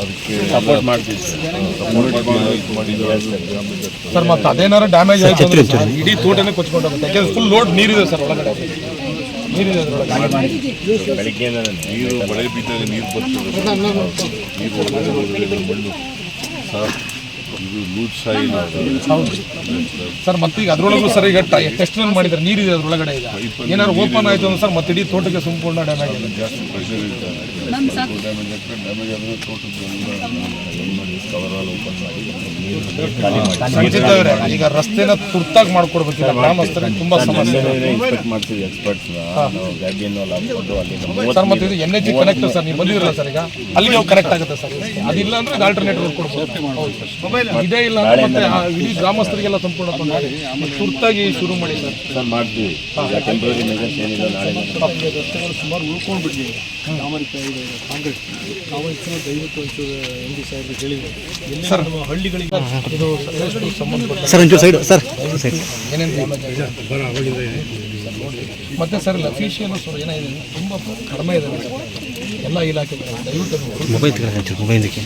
ಅದಕ್ಕೆ ಸಪೋರ್ಟ್ ಮಾಡ್ತೀವಿ. ಸರ್ ಮತ್ತೆ ಅದೇನಾರು ಡ್ಯಾಮೇಜ್ ಆಯ್ತು ಸರ್ ಇಡೀ ತೋಟನೇ ಕೊಚ್ಕೊಂಡು ಯಾಕೆಂದ್ರೆ ಫುಲ್ ಲೋಡ್ ನೀರಿದೆ ಸರ್ ಒಳಗಡೆ ನೀರಿದೆ ಬೆಳಿಗ್ಗೆಯಿಂದ ನೀರು ಮಳೆ ಬಿದ್ದಾಗ ನೀರು ಬರ್ತದೆ. ನೀರು ಒಳಗಡೆ ಹೋದ್ರೆ ಮಣ್ಣು ಸರ್ ಇದು ಲೂಸ್ ಸಾಯಿಲ್ ಸರ್. ಮತ್ತೆ ಈಗ ಅದ್ರೊಳಗೂ ಸರ್ ಈಗ ಟೆಸ್ಟ್ ಮಾಡಿದ್ರೆ ನೀರಿದೆ ಅದ್ರೊಳಗಡೆ ಈಗ. ಏನಾದ್ರು ಓಪನ್ ಆಯ್ತು ಅಂದ್ರೆ ಸರ್ ಮತ್ತೆ ಇಡೀ ತೋಟಕ್ಕೆ ಸಂಪೂರ್ಣ ಡ್ಯಾಮೇಜ್ ಆಗಿದೆ. ಜಾಸ್ತಿ ಪ್ರೆಷರ್ ಇರ್ತಾರೆ ಡ್ಯಾಮೇಜ್ ಆಗ್ತದೆ ಡ್ಯಾಮೇಜ್ ಆದರೆ ತೋಟದ ಮಾಡಿ ಕವರ್ ಆಲ್ ಓಪನ್ ಮಾಡಿ ಸಂಚಿತ್ ಅವರೇ ಈಗ ರಸ್ತೆನ ತುರ್ತಾಗಿ ಮಾಡ್ಕೊಡ್ಬೇಕಿಲ್ಲ ಗ್ರಾಮಸ್ಥರಿಗೆ ತುಂಬಾ ಸಮಸ್ಯೆ. ಇದೆ. ಇನ್ಸ್ಪೆಕ್ಟ್ ಮಾಡ್ತೀವಿ ಎಕ್ಸ್ಪರ್ಟ್ಸ್ ನಾವು ಗಾಡಿಯನ್ನು ಸರ್ ಮತ್ತೆ ಇದು ಎನ್ ಎಚ್ ಕನೆಕ್ಟ್ ಸರ್ ನೀವು ಬಂದಿರಲ್ಲ ಸರ್ ಈಗ? ಅಲ್ಲಿಗೆ ಕರೆಕ್ಟ್ ಕನೆಕ್ಟ್ ಆಗುತ್ತೆ ಸರ್. ಅದಿಲ್ಲ ಅಂದ್ರೆ ಆಲ್ಟರ್ನೇಟಿವ್ ಕೊಡ್ಬೋದು. ಮೊಬೈಲ್. ಇದೇ ಇಲ್ಲ ಅಂದ್ರೆ ಮತ್ತೆ ಆ ಇಡೀ ಗ್ರಾಮಸ್ಥರಿಗೆಲ್ಲ ಸಂಪೂರ್ಣ ತೊಂದರೆ ಮತ್ತೆ ತುರ್ತಾಗಿ ಶುರು ಮಾಡಿ ಸರ್ ಸರ್ ಮಾಡ್ತೀವಿ ಈಗ ಟೆಂಪ್ರರಿ ಮೆಜರ್ಸ್ ಏನಿಲ್ಲ ನಾಳೆ ರಸ್ತೆಗಳು ಸುಮಾರು ಉಳ್ಕೊಂಡು ಬಿಟ್ಟಿದೆ ಕಾಮರಿಕಾಯಿ ಇದೆ ಕಾಂಕ್ರೀಟ್ ನಾವು ಹೆಚ್ಚಿನ ದಯವಿಟ್ಟು ಒಂಚೂರು ಎಂ ಡಿ ಸಾಹೇಬ್ರಿಗೆ ಹೇಳಿದ್ವಿ ಎಲ್ಲಿ ನಮ್ಮ ಹಳ್ಳಿಗಳಿಗೆ ಇದು ಸಂಬಂಧಪಟ್ಟ ಸರ್ ಒಂಚೂರು ಸೈಡ್ ಸರ್. ಸೈಡ್ ಏನೇನು ಮತ್ತೆ ಸರ್ ಇಲ್ಲಿ ಅಫಿಷಿಯಲ್ ಸರ್ ಏನಾಗಿದೆ ತುಂಬ ಕಡಿಮೆ ಇದೆ ಸರ್. ಎಲ್ಲ ಇಲಾಖೆಗಳು ದಯವಿಟ್ಟು ಮೊಬೈಲ್ ಮೊಬೈಲ್ ಇದಕ್ಕೆ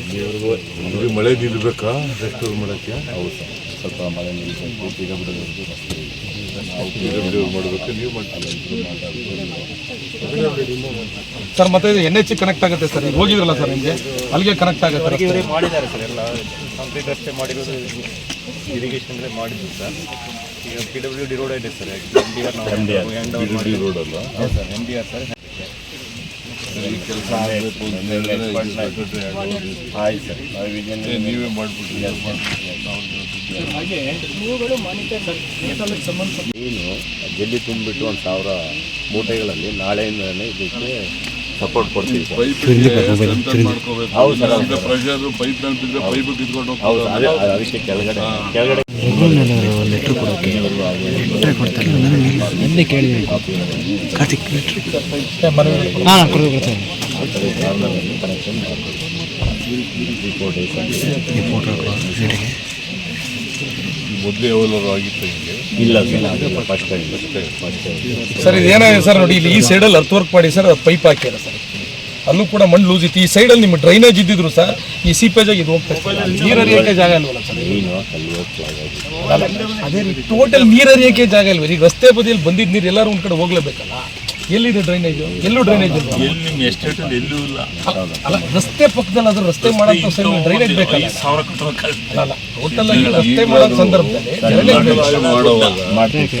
ಇಲ್ಲಿವರೆಗೂ ಮಳೆ ನಿಲ್ಬೇಕಾ ರೆಸ್ಟೋರ್ ಮಾಡೋಕ್ಕೆ? ಹೌದು ಸರ್. ಸ್ವಲ್ಪ ಮಳೆ ನಿಲ್ಲಿಸಿ ಪೂರ್ತಿ ಈಗ ಬಿಡಬೇಕು ಮಾಡಬೇಕು. ನೀವು ಮಾಡ್ತೀವಿ ಸರ್ ಮತ್ತೆ ಇದು ಎನ್ ಎಚ್ ಕನೆಕ್ಟ್ ಆಗುತ್ತೆ ಸರ್. ಈಗ ಹೋಗಿದ್ರಲ್ಲ ಸರ್ ನಿಮಗೆ? ಅಲ್ಲಿಗೆ ಕನೆಕ್ಟ್ ಆಗುತ್ತೆ. ಮಾಡಿದ್ದಾರೆ ಸರ್ ಎಲ್ಲ. ಕಾಂಕ್ರೀಟ್ ರಸ್ತೆ ಮಾಡಿರೋದು ಇರಿಗೇಷನ್ ಮಾಡಿದ್ದು ಸರ್. ಈಗ ಪಿ ಡಬ್ಲ್ಯೂ ಡಿ ರೋಡ್ ಇದೆ sir. M D R M D R road ಅಲ್ಲ sir M D R sir ಈ ಕೆಲಸ ಸರ್ ಏನು ಜಲ್ಲಿ ತುಂಬಿಟ್ಟು ಒಂದು ಸಾವಿರ ಮೂಟೆಗಳಲ್ಲಿ ನಾಳೆಯಿಂದಲೇ ಇದಕ್ಕೆ ಸಪೋರ್ಟ್ ಕೊಡ್ತೀವಿ ಸರ್. ಪೈಪ್ ಪ್ರೆಷರ್ ಪೈಪ್ನಲ್ಲಿ ಬಿದ್ದರೆ ಪೈಪ್ ಕಿತ್ಕೊಂಡು ಹೌದು ಹೋಗ್ತದೆ ಅದೇ ಅದಕ್ಕೆ ಕೆಳಗಡೆ. ಕೆಳಗಡೆ ಒಂದು ಲೆಟ್ರ್ ಕೊಡೋಕೆ ಲೆಟ್ರ್ ಕೊಡ್ತಾರೆ. ಕಾರ್ತಿಕ್ ಲೆಟ್ರ್ ಹಾಂ ಕನೆಕ್ಷನ್ ಫೋಟೋ ಮೊದಲೇ ಆಗಿತ್ತು ಇಲ್ಲ sir first time first time sir ಇದು ಏನಾಗಿದೆ ಸರ್ ನೋಡಿ ಇಲ್ಲಿ ಈ ಸೈಡಲ್ಲಿ ಅರ್ತ್ ವರ್ಕ್ ಮಾಡಿ ಸರ್ ಪೈಪ್ ಹಾಕಿರ ಸರ್. ಅಲ್ಲೂ ಕೂಡ ಮಣ್ಣು ಲೂಸ್ ಇತ್ತು ಈ ಸೈಡಲ್ಲಿ ನಿಮ್ಮ ಡ್ರೈನೇಜ್ ಇದ್ದಿದ್ರು ಸರ್ ಈ ಸೀಪೇಜ್ ಆಗಿ ಇದು ಹೋಗ್ತಾ ಇತ್ತು. ನೀರು ಹರಿಯೋಕೆ ಜಾಗ ಇಲ್ವಲ್ಲ ಸರ್? ನೀನು ಅದೇ ಟೋಟಲ್ ನೀರು ಹರಿಯೋಕೆ ಜಾಗ ಇಲ್ವ? ಈಗ ರಸ್ತೆ ಬದಿಯಲ್ಲಿ ಬಂದಿದ್ದ ನೀರು ಎಲ್ಲರೂ ಒಂದ್ ಕಡೆ ಹೋಗ್ಲೇಬೇಕಲ್ಲ? ಎಲ್ಲಿದೆ ಡ್ರೈನೇಜ್ ಎಲ್ಲೂ ಡ್ರೈನೇಜ್ ಇಲ್ಲ. ಎಲ್ಲಿ ನಿಮ್ಮ ಎಸ್ಟೇಟಲ್ಲಿ ಎಲ್ಲೂ ಇಲ್ಲ. ಅಲ್ಲ ರಸ್ತೆ ಪಕ್ಕದಲ್ಲಿ ಅದು ರಸ್ತೆ ಮಾಡೋ ಡ್ರೈನೇಜ್ ಬೇಕಲ್ಲ. ಸಾವಿರ ಕಟ್ಟಬೇಕಾಗುತ್ತೆ ಅಲ್ಲ ಟೋಟಲ್ ಆಗಿ ರಸ್ತೆ ಮಾಡೋ ಸಂದರ್ಭದಲ್ಲಿ ಡ್ರೈನೇಜ್ ಬೇಕು ಮಾಡುವಾಗ ಮಾಡ್ತೀವಿ